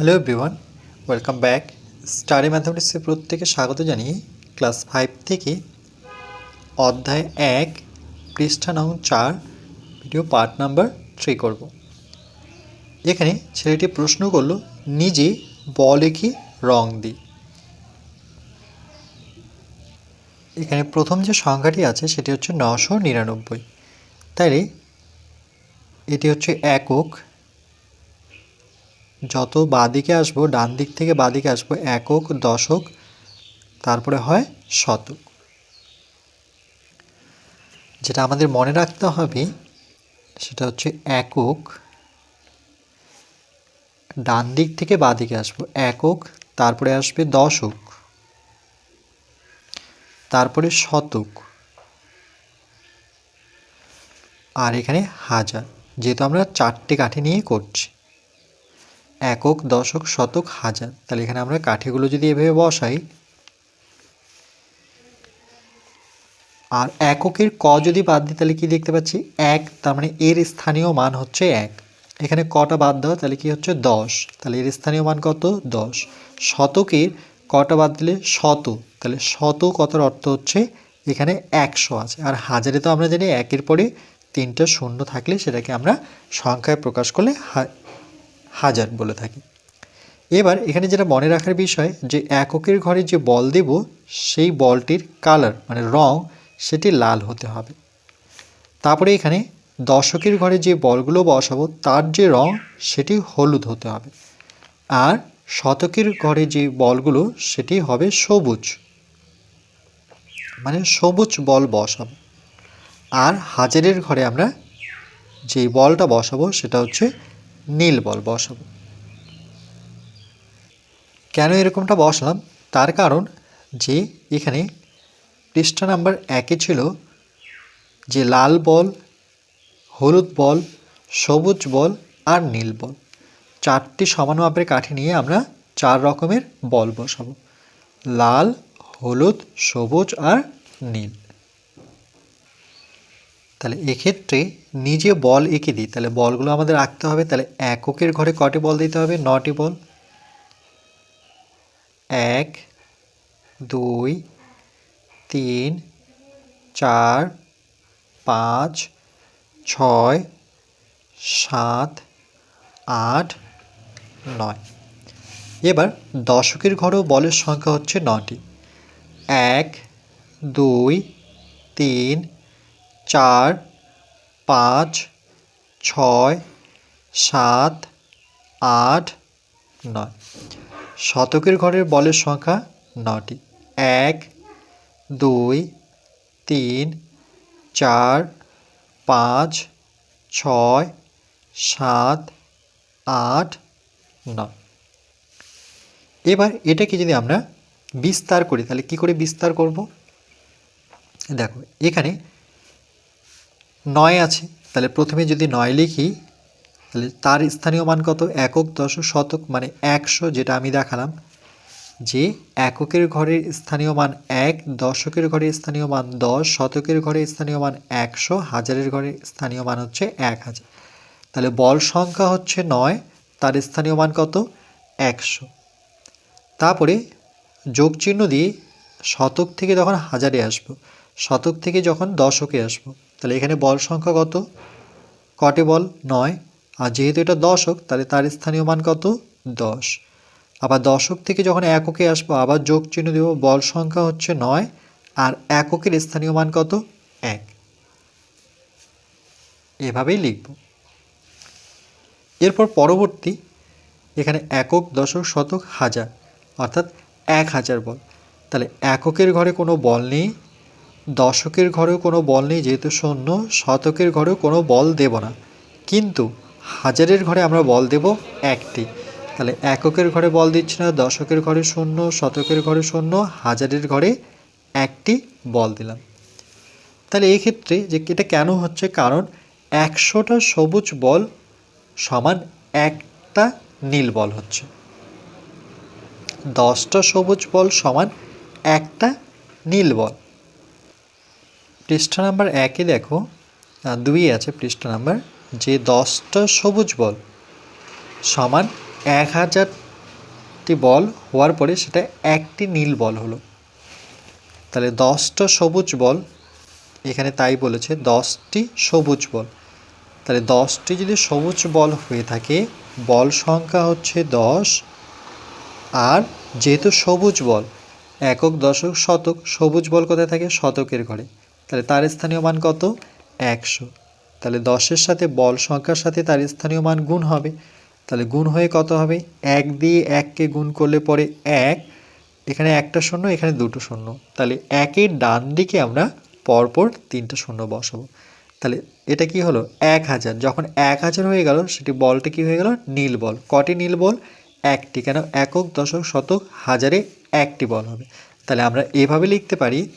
Hello everyone welcome back study ম্যাথামেটিক্সে প্রত্যেকে স্বাগত জানিয়ে ক্লাস ফাইভ থেকে অধ্যায় এক, পৃষ্ঠা নং চার ভিডিও পার্ট নাম্বার থ্রি করব। এখানে ছেলেটি প্রশ্ন করল, নিজে বলে কি রং দিই? এখানে প্রথম যে সংখ্যাটি আছে, সেটি হচ্ছে নশো নিরানব্বই। তাইলে এটি হচ্ছে একক যত বাদিকে আসব ডান দিক থেকে বাদিকে আসব, একক, দশক, তারপরে হয় শতক। যেটা আমাদের মনে রাখতে হবে, সেটা হচ্ছে একক ডান দিক থেকে বাদিকে আসব, একক, তারপরে আসবে দশক, তারপরে শতক, আর এখানে হাজার, যেহেতু আমরা চারটে কাঠি নিয়ে করছি। একক, দশক, শতক, হাজার। তাহলে এখানে আমরা কাঠিগুলো যদি এভাবে বসাই, আর এককের ক যদি বাদ দিই, তাহলে কি দেখতে পাচ্ছি? এক, তার মানে এর স্থানীয় মান হচ্ছে এক। এখানে কটা বাদ দেওয়া তাহলে কি হচ্ছে? দশ। তাহলে এর স্থানীয় মান কত? দশ। শতকের কটা বাদ দিলে শত? তাহলে শত কতার অর্থ হচ্ছে এখানে একশো আছে। আর হাজারে তো আমরা জানি একের পরে তিনটা শূন্য থাকলে সেটাকে আমরা সংখ্যায় প্রকাশ করলে হাজার বলে থাকি। এবার এখানে যেটা মনে রাখার বিষয় যে এককের ঘরে যে বল দেব, সেই বলটির কালার মানে রং, সেটি লাল হতে হবে। তারপরে এখানে দশকের ঘরে যে বলগুলো বসাবো, তার যে রং, সেটি হলুদ হতে হবে। আর শতকের ঘরে যে বলগুলো, সেটি হবে সবুজ। মানে সবুজ বল বসাবো। আর হাজারের ঘরে আমরা যে বলটা বসাবো, সেটা হচ্ছে নীল বল, বসাবো। কেন এরকমটা বসলাম? তার কারণ যে এখানে পৃষ্ঠা নাম্বার একে ছিল যে লাল বল, হলুদ বল, সবুজ বল আর নীল বল। চারটি সমান মাপের কাঠি নিয়ে আমরা চার রকমের বল বসাবো। লাল, হলুদ, সবুজ আর নীল। তাহলে এক্ষেত্রে নিজে বল এঁকে দিই। তাহলে বলগুলো আমাদের রাখতে হবে। তাহলে এককের ঘরে কটি বল দিতে হবে? নটি বল। এক, দুই, তিন, চার, পাঁচ, ছয়, সাত, আট, নয়। এবার দশকের ঘরেও বলের সংখ্যা হচ্ছে নটি। এক, দুই, তিন চার, পাঁচ, ছয়, সাত, আট, নয়। শতকের ঘরের বলের সংখ্যা নটি। এক, দুই, তিন, চার, পাঁচ, ছয়, সাত, আট, নয়। এবার এটাকে যদি আমরা বিস্তার করি, তাহলে কি করে বিস্তার করব? দেখো, এখানে নয় আছে, তাহলে প্রথমে যদি নয় লিখি, তাহলে তার স্থানীয় মান কত? একক দশক শতক মানে একশো যেটা আমি দেখালাম, যে এককের ঘরের স্থানীয় মান এক, দশকের ঘরের স্থানীয় মান দশ, শতকের ঘরের স্থানীয় মান একশো, হাজারের ঘরের স্থানীয় মান হচ্ছে এক হাজার। তাহলে বল সংখ্যা হচ্ছে নয়, তার স্থানীয় মান কত? একশো। তারপরে যোগ চিহ্ন দিয়ে শতক থেকে যখন হাজারে আসব, শতক থেকে যখন দশকে আসব তাহলে এখানে বল সংখ্যা কত? কটে বল? নয়। আর যেহেতু এটা দশক, তাহলে তার স্থানীয় মান কত? দশ। আবার দশক থেকে যখন এককে আসব, আবার যোগ চিহ্ন দেব, বল সংখ্যা হচ্ছে নয়, আর এককের স্থানীয় মান কত? এক। এভাবেই লিখব। এরপর পরবর্তী, এখানে একক, দশক, শতক, হাজার, অর্থাৎ এক হাজার বল। তাহলে এককের ঘরে কোনো বল নেই দশকের ঘরেও কোনো বল নেই যেহেতু শূন্য, শতকের ঘরেও কোনো বল দেব না। কিন্তু হাজারের ঘরে আমরা বল দেব একটি। তাহলে এককের ঘরে বল দিচ্ছি না, দশকের ঘরে শূন্য, শতকের ঘরে শূন্য, হাজারের ঘরে একটি বল দিলাম। তাহলে ক্ষেত্রে যে এটা কেন হচ্ছে? কারণ একশোটা সবুজ বল সমান একটা নীল বল হচ্ছে। দশটা সবুজ বল সমান একটা নীল বল। পৃষ্ঠা নাম্বার একে দেখো। দুই আছে পৃষ্ঠা নাম্বার। যে দশটা সবুজ বল সমান এক হাজারটি বল হওয়ার পরে সেটা একটি নীল বল হলো। তাহলে দশটা সবুজ বল এখানে তাই বলেছে, দশটি সবুজ বল। তাহলে দশটি যদি সবুজ বল হয়ে থাকে, বল সংখ্যা হচ্ছে দশ। আর যেহেতু সবুজ বল, একক, দশক, শতক, সবুজ বল কোথায় থাকে? শতকের ঘরে। তাহলে তার স্থানীয় মান কত? একশো। তাহলে দশের সাথে বল সংখ্যার সাথে তার স্থানীয় মান গুণ হবে। তাহলে গুণ হয়ে কত হবে? এক দিয়ে এককে গুণ করলে পরে এক। এখানে একটা শূন্য, এখানে দুটো শূন্য। তাহলে একের ডান দিকে আমরা পরপর তিনটা শূন্য বসাবো। তাহলে এটা কি হলো? এক হাজার। যখন এক হাজার হয়ে গেল, সেটি বলটা কি হয়ে গেল? নীল বল। কটি নীল বল? একটি। কেন? একক, দশক, শতক, হাজারে একটি বল হবে। তাহলে আমরা এভাবে লিখতে পারি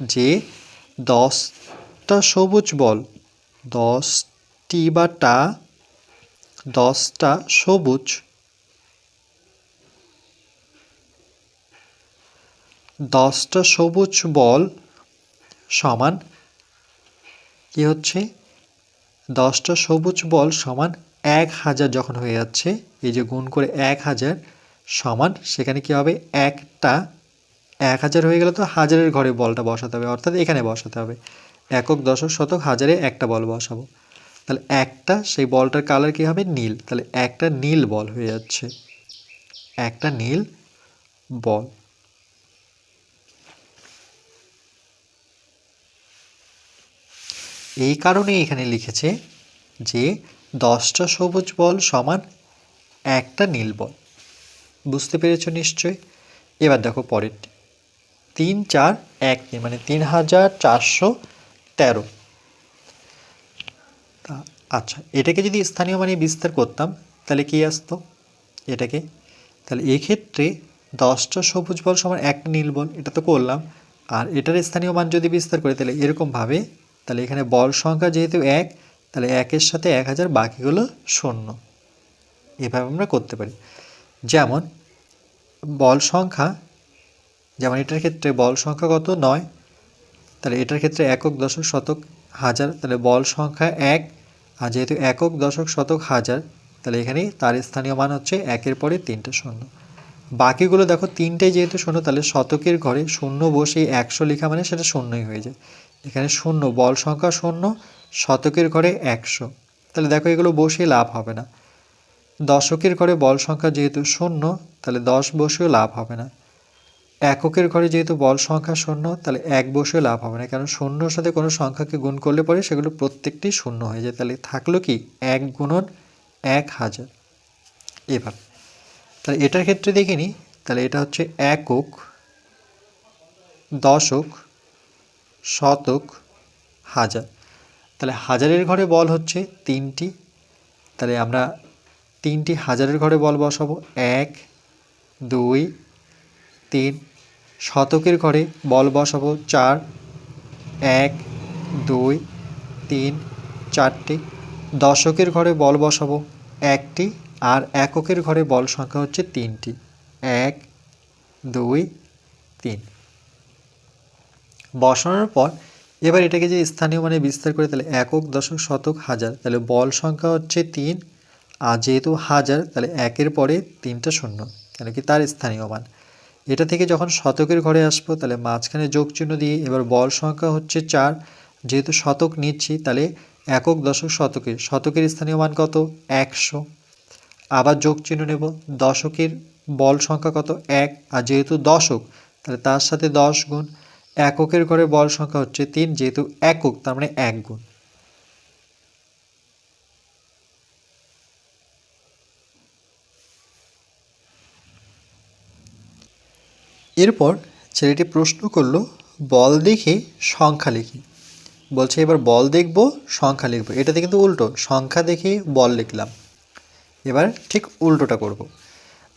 যে দশটা সবুজ বল। দশটি বা টা। দশটা সবুজ। দশটা সবুজ বল সমান কি হচ্ছে? দশটা সবুজ বল সমান এক হাজার যখন হয়ে যাচ্ছে, এই যে গুণ করে এক হাজার সমান, সেখানে কি হবে? একটা এক হাজার হয়ে গেলে তো হাজারের ঘরে বলটা বসাতে হবে, অর্থাৎ এখানে বসাতে হবে। একক, দশক, শতক, হাজারে একটা বল বসাবো। তাহলে একটা, সেই বলটার কালার কী হবে? নীল। তাহলে একটা নীল বল হয়ে যাচ্ছে। একটা নীল বল। এই কারণেই এখানে লিখেছে যে দশটা সবুজ বল সমান একটা নীল বল। বুঝতে পেরেছ নিশ্চয় এবার দেখো পরেরটি। তিন চার এক তিন মানে তিন হাজার চারশো তেরো। আচ্ছা এটাকে যদি স্থানীয় মানে বিস্তার করতাম, তাহলে কি আসতো? এটাকে? তাহলে এক্ষেত্রে দশটা সবুজ বল সমান এক নীল বল, এটা তো করলাম। আর এটার স্থানীয় মান যদি বিস্তার করি, তাহলে এরকমভাবে তাহলে এখানে বল সংখ্যা যেহেতু এক, তাহলে একের সাথে এক হাজার বাকিগুলো শূন্য। এভাবে আমরা করতে পারি। যেমন, বল সংখ্যা যেমন এটার ক্ষেত্রে বল সংখ্যা কত? নয়। তাহলে এটার ক্ষেত্রে একক দশক শতক হাজার, তাহলে বল সংখ্যা এক। আর যেহেতু একক দশক শতক হাজার, তাহলে এখানে তার স্থানীয় মান হচ্ছে একের পরে তিনটে শূন্য। বাকিগুলো দেখো, তিনটেই যেহেতু শূন্য, তাহলে শতকের ঘরে শূন্য বসে একশো লেখা মানে সেটা শূন্যই হয়ে যায়। এখানে শূন্য, বল সংখ্যা শূন্য, শতকের ঘরে একশো। তাহলে দেখো, এগুলো বসে লাভ হবে না। দশকের ঘরে বল সংখ্যা যেহেতু শূন্য, তাহলে দশ বসেও লাভ হবে না। এককের ঘরে যেহেতু বল সংখ্যা শূন্য, তাহলে এক বসেও লাভ হবে না। কারণ শূন্যর সাথে কোনো সংখ্যাকে গুণ করলে পরে সেগুলো প্রত্যেকটি শূন্য হয়ে যায়। তাহলে থাকল কি? এক গুণন এক হাজার। এবার, তাহলে এটার ক্ষেত্রে দেখিনি। তাহলে এটা হচ্ছে একক, দশক, শতক, হাজার। তাহলে হাজারের ঘরে বল হচ্ছে তিনটি। তাহলে আমরা তিনটি হাজারের ঘরে বল বসাবো। এক, দুই তিন, শতকের ঘরে বল বসাবো চার, এক, দুই, তিন, চারটি। দশকের ঘরে বল বসাবো একটি আর এককের ঘরে বল সংখ্যা হচ্ছে তিনটি। এক, দুই, তিন। বসানোর পর এবার এটাকে যে স্থানীয় মানে বিস্তার করে তাহলে একক, দশক, শতক, হাজার। তাহলে বল সংখ্যা হচ্ছে তিন। আর যেহেতু হাজার, তাহলে একের পরে তিনটা শূন্য। কেন কি তার স্থানীয় মান? এটা থেকে যখন শতকের ঘরে আসব, তাহলে মাঝখানে যোগ চিহ্ন দিয়ে এবার বল সংখ্যা হচ্ছে চার। যেহেতু শতক নিচ্ছি, তাহলে একক দশক শতকে শতকের স্থানীয় মান কত? একশো। আবার যোগ চিহ্ন নেব। দশকের বল সংখ্যা কত? এক। আর যেহেতু দশক, তাহলে তার সাথে দশ গুণ। এককের ঘরে বল সংখ্যা হচ্ছে তিন, যেহেতু একক, তার মানে এক গুণ। এরপর ছেলেটি প্রশ্ন করল, বল দেখে সংখ্যা লিখি। বলছে, এবার বল দেখব, সংখ্যা লিখব। এটাতে কিন্তু উল্টো, সংখ্যা দেখে বল লিখলাম। এবার ঠিক উল্টোটা করব।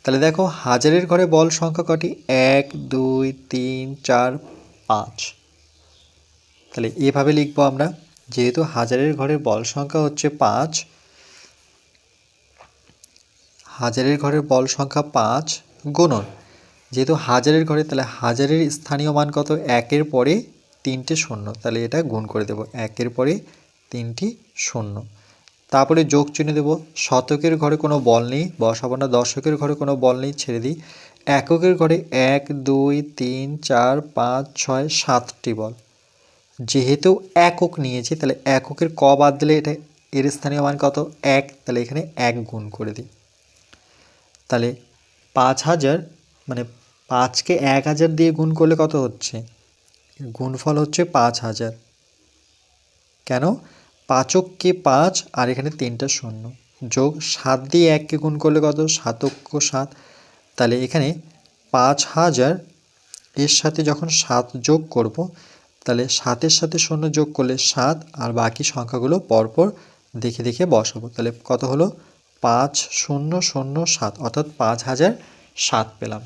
তাহলে দেখো, হাজারের ঘরে বল সংখ্যা কটি? এক, দুই, তিন, চার, পাঁচ। তাহলে এভাবে লিখব আমরা, যেহেতু হাজারের ঘরের বল সংখ্যা হচ্ছে পাঁচ, হাজারের ঘরের বল সংখ্যা পাঁচ গুণন। যেহেতু হাজারের ঘরে, তাহলে হাজারের স্থানীয় মান কত? একের পরে তিনটে শূন্য। তাহলে এটা গুণ করে দেব। একের পরে তিনটি শূন্য। তারপরে যোগ চিহ্ন দেব। শতকের ঘরে কোনো বল নেই, বসাবো না। দশকের ঘরে কোনো বল নেই, ছেড়ে দিই। এককের ঘরে এক, দুই, তিন, চার, পাঁচ, ছয়, সাতটি বল। যেহেতু একক নিয়েছি, তাহলে এককের ক বাদ দিলে এটা এর স্থানীয় মান কত? এক। তাহলে এখানে এক গুণ করে দিই। তাহলে পাঁচ হাজার মানে পাঁচকে এক হাজার দিয়ে গুণ করলে কত হচ্ছে? গুণফল হচ্ছে পাঁচ হাজার। কেন? পাঁচককে পাঁচ আর এখানে তিনটা শূন্য। যোগ সাত দিয়ে এককে গুণ করলে কত? সাতক্য সাত। তাহলে এখানে পাঁচ হাজার এর সাথে যখন সাত যোগ করব, তাহলে সাতের সাথে শূন্য যোগ করলে সাত আর বাকি সংখ্যাগুলো পরপর দেখে দেখে বসাবো। তাহলে কত হলো? পাঁচ শূন্য শূন্য সাত। অর্থাৎ পাঁচ হাজার সাত পেলাম।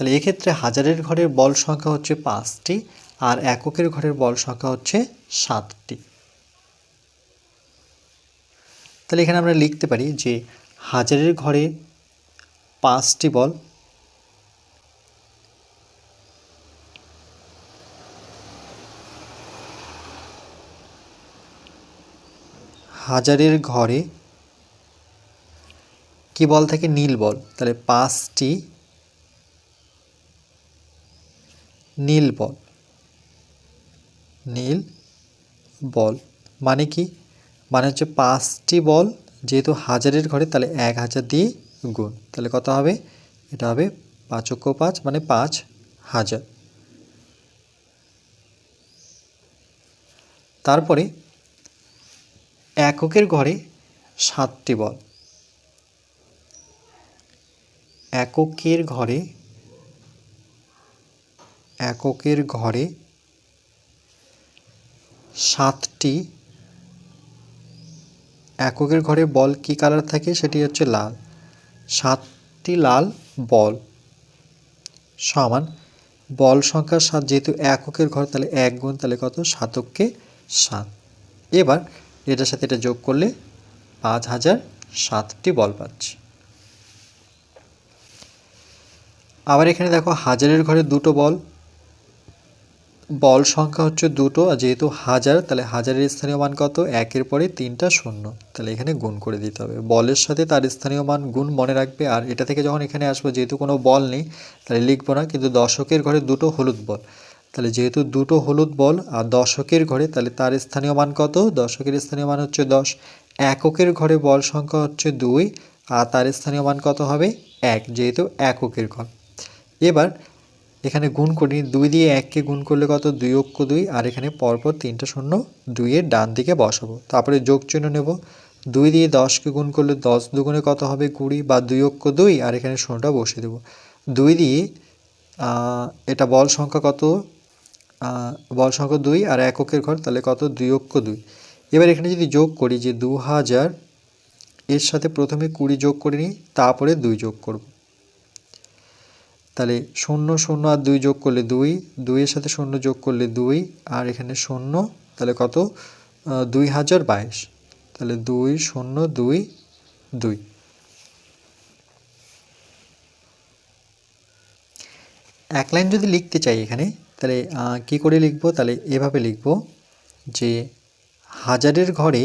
তাহলে এক্ষেত্রে হাজারের ঘরের বল সংখ্যা হচ্ছে পাঁচটি আর এককের ঘরের বল সংখ্যা হচ্ছে সাতটি। তাহলে এখানে আমরা লিখতে পারি যে হাজারের ঘরে পাঁচটি বল হাজারের ঘরে কি বল থাকে? নীল বল। তাহলে পাঁচটি নীল বল। নীল বল মানে কি? মানে হচ্ছে পাঁচটি বল যেহেতু হাজারের ঘরে, তাহলে এক হাজার দিয়ে গুণ। তাহলে কত হবে? এটা হবে পাঁচক্য পাঁচ মানে পাঁচ হাজার। তারপরে এককের ঘরে সাতটি বল। এককের ঘরে এককের ঘরে সাতটি, এককের ঘরে বল কি কালার থাকে সেটি হচ্ছে লাল। সাতটি লাল বল সমান। বল সংখ্যা সাত, যেহেতু এককের ঘর, তাহলে এক গুণ, তাহলে কত? সাতককে সাত। এবার এটার সাথে এটা যোগ করলে পাঁচ হাজার সাতটি বল পাচ্ছি। আবার এখানে দেখো হাজারের ঘরে দুটো বল বল সংখ্যা হচ্ছে দুটো, আর যেহেতু হাজার, তাহলে হাজারের স্থানীয় মান কত? একের পরে তিনটা শূন্য। তাহলে এখানে গুণ করে দিতে হবে। বলের সাথে তার স্থানীয় মান গুণ মনে রাখবে, আর এটা থেকে যখন এখানে আসব, যেহেতু কোনো বল নেই, তাহলে লিখব না, কিন্তু দশকের ঘরে দুটো হলুদ বল। তাহলে যেহেতু দুটো হলুদ বল, আর দশকের ঘরে, তাহলে তার স্থানীয় মান কত? দশকের স্থানীয় মান হচ্ছে দশ। এককের ঘরে বল সংখ্যা হচ্ছে দুই, আর তার স্থানীয় মান কত হবে? এক, যেহেতু এককের ঘর। এবার এখানে গুণ করি দুই দিয়ে এককে গুণ করলে কত? দুই অক্ষ দুই। আর এখানে পরপর তিনটা শূন্য দুইয়ের ডান দিকে বসাবো। তারপরে যোগ চিহ্ন নেব। দুই দিয়ে দশকে গুণ করলে দশ দুগুণে কত হবে? কুড়ি বা দুই অক্ষ দুই। আর এখানে শূন্যটা বসিয়ে দেবো। দুই দিয়ে এটা বল সংখ্যা কত? বল সংখ্যা দুই। আর এককের ঘর তাহলে কত? দুই অক্ষ দুই। এবার এখানে যদি যোগ করি যে দু হাজার এর সাথে প্রথমে কুড়ি যোগ করে নিই, তারপরে দুই যোগ করব। তাহলে শূন্য শূন্য আর দুই যোগ করলে দুই, দুইয়ের সাথে শূন্য যোগ করলে দুই, আর এখানে শূন্য, তাহলে কত? দুই হাজার বাইশ। তাহলে দুই, শূন্য, দুই দুই। এক লাইন যদি লিখতে চাই এখানে, তাহলে কি করে লিখব? তাহলে এভাবে লিখব যে হাজারের ঘরে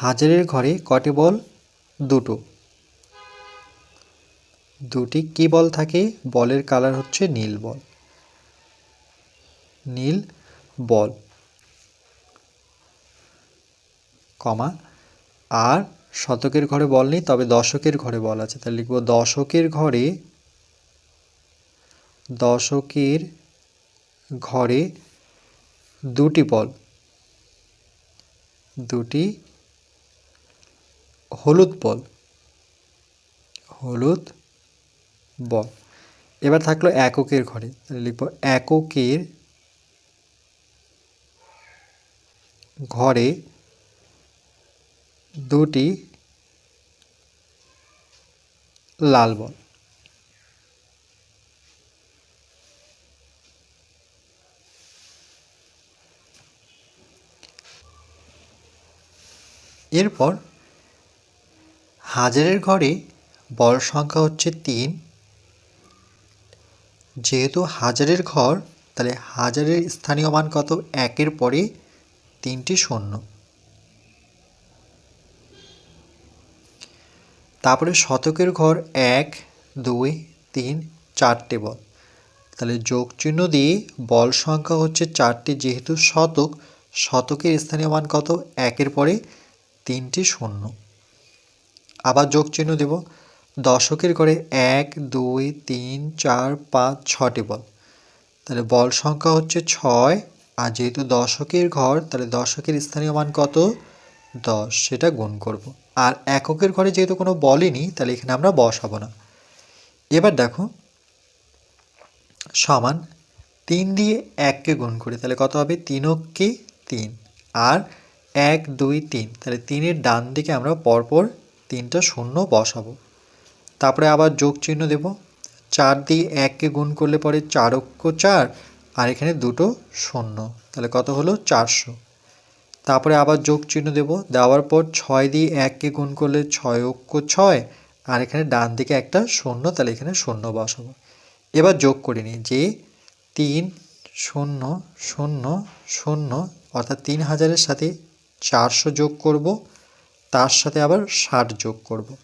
হাজারের ঘরে কটি বল? দুটো। দুটি কি বল থাকে? বলের কালার হচ্ছে নীল বল। নীল বল। কমা, আর শতকের ঘরে বল নেই, তবে দশকের ঘরে বল আছে। তাহলে লিখব দশকের ঘরে দশকের ঘরে দুটি বল। দুটি হলুদ বল। হলুদ বল। এবার থাকল এককের ঘরে। তাহলে লিখব এককের ঘরে দুটি লাল বল। এরপর হাজারের ঘরে বল সংখ্যা হচ্ছে তিন। যেহেতু হাজারের ঘর, তাহলে হাজারের স্থানীয় মান কত? একের পরে তিনটি শূন্য। তারপরে শতকের ঘর এক, দুই, তিন, চারটে বল। তাহলে যোগ চিহ্ন দিয়ে বল সংখ্যা হচ্ছে চারটি, যেহেতু শতক, শতকের স্থানীয় মান কত? একের পরে তিনটি শূন্য। আবার যোগ চিহ্ন দেব। দশকের ঘরে এক, দুই, তিন, চার, পাঁচ, ছটি বল। তাহলে বল সংখ্যা হচ্ছে ছয়। আর যেহেতু দশকের ঘর, তাহলে দশকের স্থানীয় মান কত? দশ। সেটা গুণ করব। আর এককের ঘরে যেহেতু কোনো বলই বলেনি তাহলে এখানে আমরা বসাবো না। এবার দেখো, সমান তিন দিয়ে এককে গুণ করি, তাহলে কত হবে? তিনককে তিন। আর এক, দুই, তিন। তাহলে তিনের ডান দিকে আমরা পরপর তিনটা শূন্য বসাবো। তারপরে আবার যোগ চিহ্ন দেব। চার দিয়ে এককে গুণ করলে পরে চার চারক্য চার, আর এখানে দুটো শূন্য। তাহলে কত হলো? চারশো। তারপরে আবার যোগ চিহ্ন দেব। দেওয়ার পর ছয় দিয়ে এককে গুণ করলে ছয় অক্ষ ছয়, আর এখানে ডান দিকে একটা শূন্য, তাহলে এখানে শূন্য বসাবো। এবার যোগ করে নিই। যে তিন শূন্য শূন্য শূন্য, অর্থাৎ তিন হাজারের সাথে চারশো যোগ করব তার সাথে আবার ষাট যোগ করব।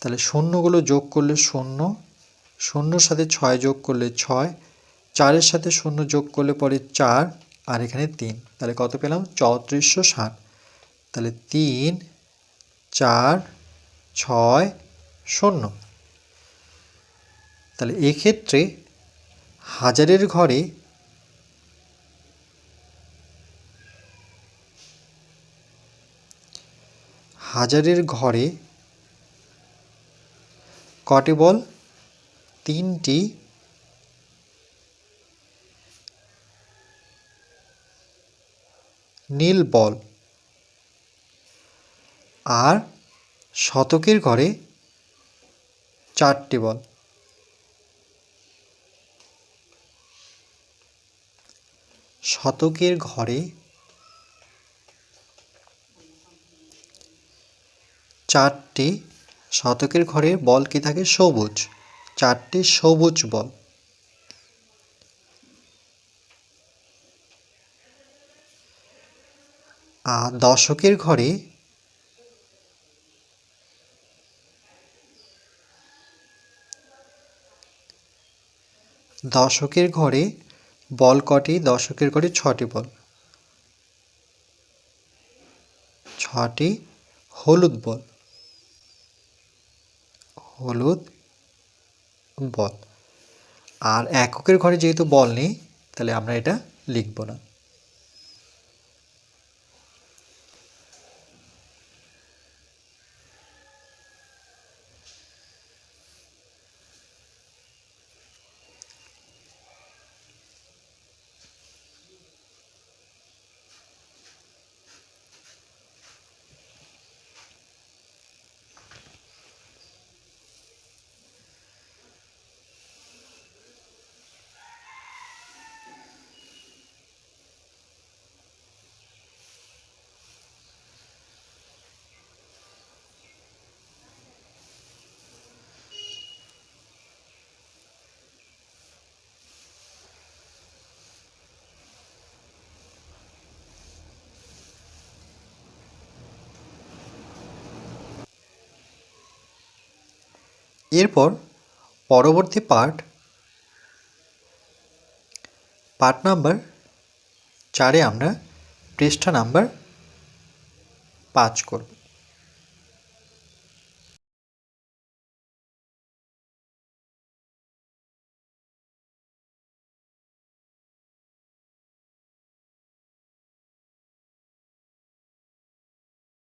তাহলে শূন্যগুলো যোগ করলে শূন্য, শূন্যর সাথে ছয় যোগ করলে ছয়, চারের সাথে শূন্য যোগ করলে পরে চার, আর এখানে তিন। তাহলে কত পেলাম? চৌত্রিশশো ষাট। তাহলে তিন, চার, ছয়, শূন্য। তাহলে এক্ষেত্রে হাজারের ঘরে হাজারের ঘরে কটি বল? তিনটি। নীল বল। আর শতকের ঘরে চারটি বল। শতকের ঘরে চারটি শতকের ঘরে বল কি থাকে? সবুজ। চারটি সবুজ বল। আর দশকের ঘরে দশকের ঘরে বল কটি? দশকের ঘরে ছটি বল। ছটি হলুদ বল। হলুদ বল। আর এককের ঘরে যেহেতু বল নেই তাহলে আমরা এটা লিখব না। এরপর পরবর্তী পার্ট পার্ট নাম্বার চারে আমরা পৃষ্ঠা নাম্বার পাঁচ করব।